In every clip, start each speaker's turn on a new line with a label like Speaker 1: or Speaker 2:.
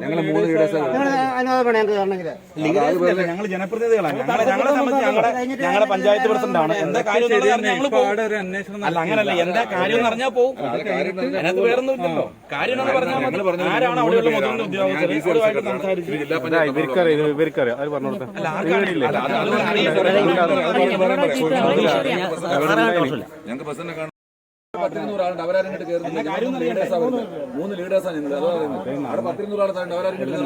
Speaker 1: ഞങ്ങൾ മൂന്ന്
Speaker 2: ഞങ്ങൾ ജനപ്രതിനിധികളാണ്. ഞങ്ങളെ ഞങ്ങളെ സംബന്ധിച്ച് ഞങ്ങളുടെ ഞങ്ങളുടെ പഞ്ചായത്ത് പ്രസിഡന്റാണ്. എന്താ കാര്യം ഞങ്ങൾ പോകും അല്ല അങ്ങനല്ല. എന്താ കാര്യം എന്ന് പറഞ്ഞാൽ പോകും അതിനകത്ത് വേറൊന്നും ഇല്ലല്ലോ. കാര്യം എന്ന് പറഞ്ഞാൽ. ആരാണ് അവിടെയുള്ള മുതിർന്ന
Speaker 1: ഞങ്ങൾക്ക് പ്രസിഡന്റ് പത്തിരുന്നൂറ് ആളുണ്ട്. അവരാരും ഇങ്ങോട്ട് കയറുന്നില്ല ലീഡേഴ്സാ വരുന്നത്. മൂന്ന് ലീഡേഴ്സാണ് ഞങ്ങൾ അതാ പറയുന്നത് അവിടെ പത്തിരുന്നൂറ് ആളുണ്ട് അവരാരും ഇങ്ങോട്ട്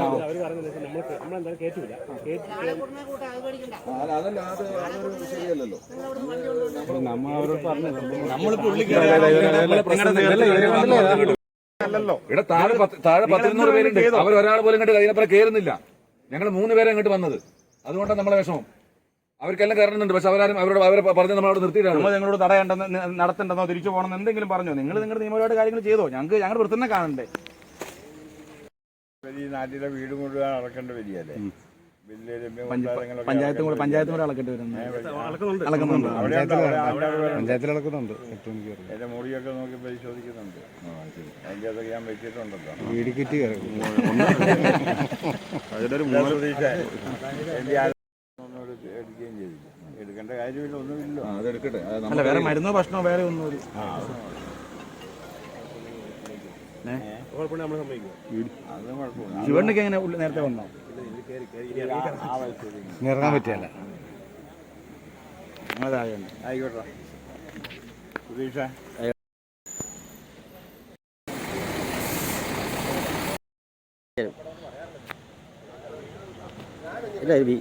Speaker 1: അതല്ല അത് അതൊരു ശരിയല്ലല്ലോ.
Speaker 3: നമ്മൾ അവരോട് പറഞ്ഞു
Speaker 2: നമ്മളിപ്പോ ഉള്ളിൽ
Speaker 1: ഇവിടെ താഴെ താഴെ പത്തിരുന്നൂറ് പേരുണ്ട്. അവർ ഒരാൾ പോലും ഇങ്ങോട്ട് അതിനപ്പുറം കയറുന്നില്ല ഞങ്ങൾ മൂന്ന് പേരെ ഇങ്ങോട്ട് വന്നത്. അതുകൊണ്ടാണ് നമ്മളെ വിഷമം. അവർക്കെല്ലാം കയറുന്നുണ്ട് പക്ഷെ അവരാരും അവരോട് അവരെ പറഞ്ഞ് നമ്മളവിടെ നിർത്തിയിട്ടാണ്
Speaker 2: നമ്മൾ നിങ്ങളോട് തടയേണ്ടെന്ന് നടത്തേണ്ടെന്നോ തിരിച്ചു പോകണമെന്ന് എന്തെങ്കിലും പറഞ്ഞോ? നിങ്ങൾ നിങ്ങളുടെ നിയമപരമായിട്ട് കാര്യങ്ങൾ ചെയ്തോ? ഞങ്ങൾക്ക് ഞങ്ങളുടെ വൃത്തിനെ കാണണ്ടേ?
Speaker 4: ഈ നാട്ടിലെ വീട് മുഴുവൻ അളക്കേണ്ട വരികയല്ലേ
Speaker 2: പഞ്ചായത്തും കൂടെ പഞ്ചായത്തും കൂടെ അളക്കേണ്ടി വരുന്നുണ്ട് അളക്കുന്നുണ്ട്.
Speaker 3: പഞ്ചായത്തിൽ അളക്കുന്നുണ്ട്. എട്ട് മണിക്ക്
Speaker 4: എന്റെ മുടിയൊക്കെ നോക്കി പരിശോധിക്കുന്നുണ്ട്. അതിന്റെ അതൊക്കെ ഞാൻ വെച്ചിട്ടുണ്ടല്ലോ.
Speaker 3: വീട് കിറ്റ്
Speaker 4: അതിലൊരു പ്രതീക്ഷ ഒന്നും എടുക്ക- എടുക്കുകയും ചെയ്തില്ല എടുക്കേണ്ട കാര്യമില്ല ഒന്നുമില്ല.
Speaker 1: ആ, അതെടുക്കട്ടെ. അത്
Speaker 2: അല്ല വേറെ മരുന്നോ ഭക്ഷണമോ വേറെ ഒന്നും ശിവണ്ണൊക്കെ എങ്ങനെ നേരത്തെ വന്നോ?
Speaker 3: ഇറങ്ങാൻ പറ്റിയല്ല.
Speaker 4: ആയിക്കോട്ടെ.
Speaker 5: ഇല്ല വി-